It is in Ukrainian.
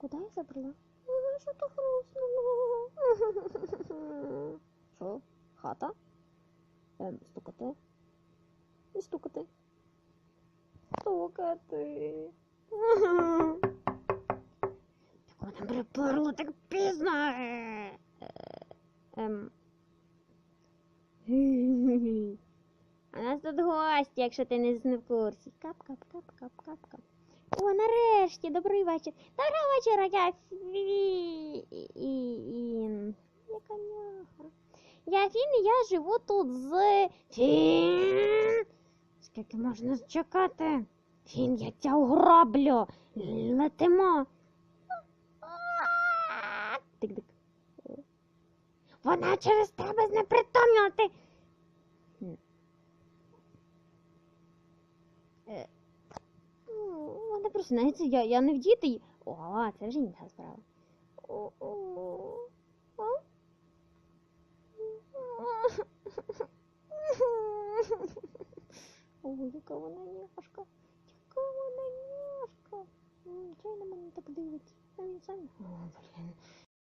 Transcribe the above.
Куди я забрала? Ой, Що то хрустнуло? Що? Хата? Ем, стукати? І стукати. Стукати. Кого там приперло так пізно? Ем. А нас тут гості, якщо ти не, в курсі. Кап, нарешті, добрий вечір. Доброго вечора, я Фі... Ін. Яка няха. Я Фін, і я живу тут з Фін. Скільки можна чекати? Фін, я тя угроблю. Летимо. Тик-тик. Вона через тебе знепритомніла, ти. Просинається, я, я не в її. О, це вже інша справа. О-о. А? Ой, яка вона няшка. Яка вона няшка. Чай на мене так дивиться? Він сам. О, блін.